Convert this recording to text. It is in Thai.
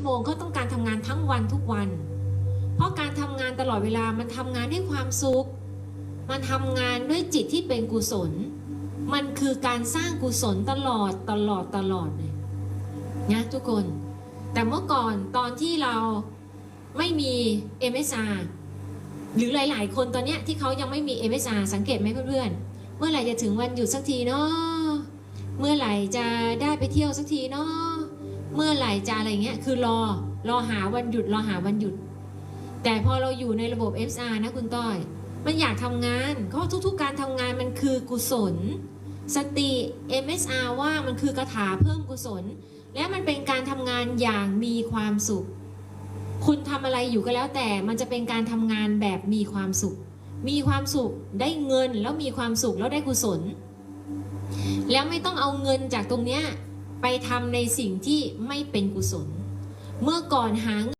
ชั่วโมงเขาต้องการทำงานทั้งวันทุกวัน เพราะการทำงานตลอดเวลามันทำงานด้วยความสุข มันทำงานด้วยจิตที่เป็นกุศล มันคือการสร้างกุศลตลอดตลอดตลอดเลยนะทุกคน แต่เมื่อก่อนตอนที่เราไม่มี MSR หรือหลาย ๆ คนตอนเนี้ยที่เขายังไม่มี MSR สังเกตไหมเพื่อนๆ เมื่อไหร่จะถึงวันหยุดสักทีเนาะเมื่อไหร่จะได้ไปเที่ยวสักทีเนาะ เมื่อไหร่จะอะไรเงี้ยคือรอรอหาวันหยุดรอหาวันหยุด แต่พอเราอยู่ในระบบ SR นะคุณต้อย มันอยากทำงานเพราะทุกๆ การทำงานมันคือกุศล สติ MSR ว่ามันคือกระถาเพิ่มกุศล และมันเป็นการทำงานอย่างมีความสุข คุณทำอะไรอยู่ก็แล้วแต่มันจะเป็นการทำงานแบบมีความสุข มีความสุขได้เงินแล้วมีความสุขแล้วได้กุศล แล้วไม่ต้องเอาเงินจากตรงเนี้ย ไปทำในสิ่งที่ไม่เป็นกุศล เมื่อก่อนหา